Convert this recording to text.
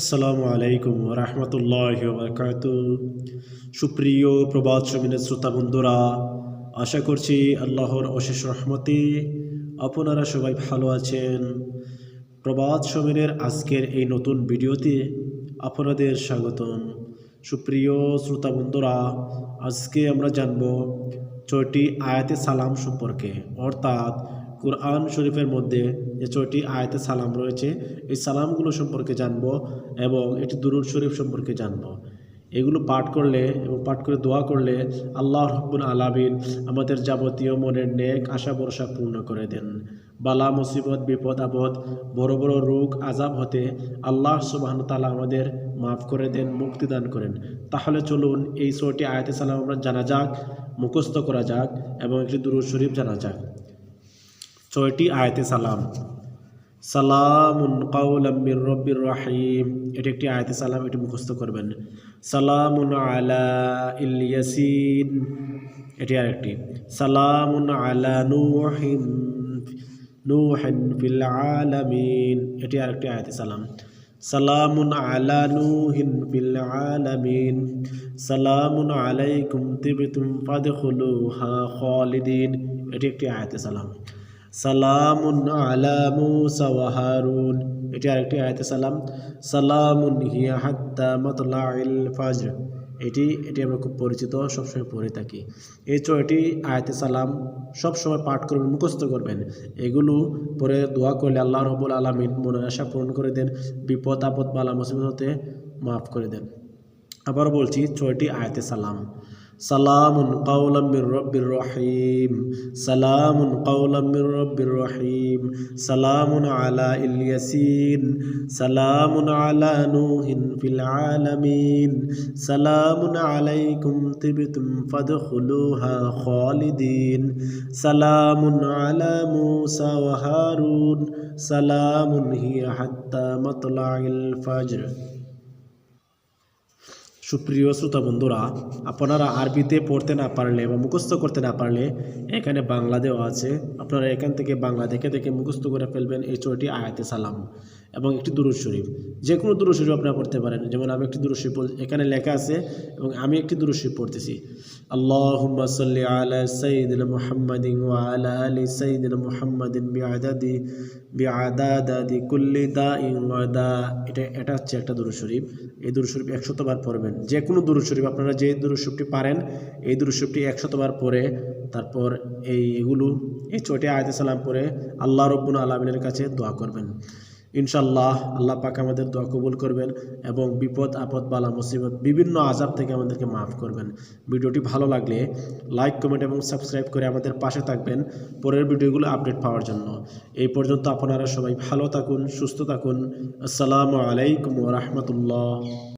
আসসালামু আলাইকুম রহমতুল্লাহ বরকাত। সুপ্রিয় প্রবাদ সমিনের শ্রোতা বন্ধুরা, আশা করছি আল্লাহর অশেষ রহমতে আপনারা সবাই ভালো আছেন। প্রবাদ সমিনের আজকের এই নতুন ভিডিওতে আপনাদের স্বাগতম। সুপ্রিয় শ্রোতা বন্ধুরা, আজকে আমরা জানব ছয়টি আয়াতে সালাম সম্পর্কে, অর্থাৎ কোরআন শরীফের মধ্যে যে ছয়টি আয়াতে সালাম রয়েছে, এই সালামগুলো সম্পর্কে জানব এবং এটি দুরুদ শরীফ সম্পর্কে জানব। এগুলো পাঠ করলে এবং পাঠ করে দোয়া করলে আল্লাহ রব্বুল আলামিন আমাদের যাবতীয় মনের নেক আশা ভরসা পূর্ণ করে দেন। বালা, মুসিবত, বিপদ, আপদ, বড় বড় রোগ আজাব হতে আল্লাহ সুবাহন তালা আমাদের মাফ করে দেন, মুক্তি দান করেন। তাহলে চলুন এই ছয়টি আয়াতে সালাম আমরা জানা যাক, মুখস্থ করা যাক এবং একটি দুরুদ শরীফ জানা যাক। ছয়টি আয়াতে সালাম। সালামুন কাউলাম মির রব্বির রহিম। এটি একটি আয়াতে সালাম, এটি মুখস্থ করবেন। সালামুন আলা ইলিয়াসিন এটি আরেকটি। সালামুন আলা নূহিন নূহিন ফিল আলামিন। এটি আরেকটি আয়াতে সালাম। সালামুন আলা নূহিন ফিল আলামিন। সালামুন আলাইকুম তিবতুম ফাদখুলুহা খালিদিন। এটি একটি আয়াতে সালাম। সালামুন আলা মুসা ওয়া হারুন। এটি আরেকটি আয়াতে সালাম। সালামুন হিয়া হাত্তা ফাজর। এটি এটি আমরা খুব পরিচিত, সবসময় পড়ে থাকি। এই ছয়টি আয়াতে সালাম সবসময় পাঠ করবেন মুখস্থ করবেন। এগুলো পরে দোয়া করলে আল্লাহ রবুল আলমিন মনের আশা পূরণ করে দেন, বিপদ, আপদ, বালা, মুসিবত হতে মাফ করে দেন। আবার বলছি, ছয়টি আয়াতে সালাম। সালাম কাউলাম মির রব্বির রহিম সালাম কাউলাম মির রব্বির রহিম সালাম আলা ইলিয়াসিন সালাম আলা নূহিন ফিল আলামিন সালাম আলাইকুম তিবতুম ফাদখুলুহা খালিদিন সালাম আলা মুসা ওয়া হারুন সালাম হিয়া হাত্তা মাতলাইল ফাজর সুপ্রিয় শ্রোতা বন্ধুরা, আপনারা আরবিতে পড়তে না পারলে বা মুখস্থ করতে না পারলে এখানে বাংলা দেওয়া আছে। আপনারা এখান থেকে বাংলা দেখে দেখে মুখস্থ করে ফেলবেন এই ছয়টি আয়াতে সালাম। এবং একটি দুরুদ শরীফ। যে কোনো দুরুদ শরীফ আপনারা পড়তে পারেন। যেমন আমি একটি দুরুদ শরীফ এখানে লেখা আছে এবং আমি একটি দুরুদ শরীফ পড়তেছি। আল্লাহুম্মা সাল্লি আলা সাইয়্যিদিনা মুহাম্মাদিন ওয়া আলা আলি সাইয়্যিদিনা মুহাম্মাদিন বিআদাদি বিআদাদি কুল্লি দাইন ওয়া দা। এটা এটা হচ্ছে একটা দুরুদ শরীফ। এই দুরুদ শরীফ একশতবার পড়বেন। যে কোনো দুরুদ শরীফ আপনারা যে দুরুদ শরীফটি পারেন, এই দুরুদ শরীফটি একশতবার পড়ে তারপর এই এগুলো, এই ছয়টি আয়াতে সালাম পড়ে আল্লাহ রব্বুল আলমিনের কাছে দোয়া করবেন। ইনশাল্লাহ আল্লাহ পাক আমাদের দোয়া কবুল করবেন এবং বিপদ, আপদ, বালা, মুসিবত বিভিন্ন আজাব থেকে আমাদেরকে মাফ করবেন। ভিডিওটি ভালো লাগলে লাইক, কমেন্ট এবং সাবস্ক্রাইব করে আমাদের পাশে থাকবেন পরের ভিডিওগুলো আপডেট পাওয়ার জন্য। এই পর্যন্ত আপনারা সবাই ভালো থাকুন, সুস্থ থাকুন। আসসালামু আলাইকুম রহমতুল্লাহ।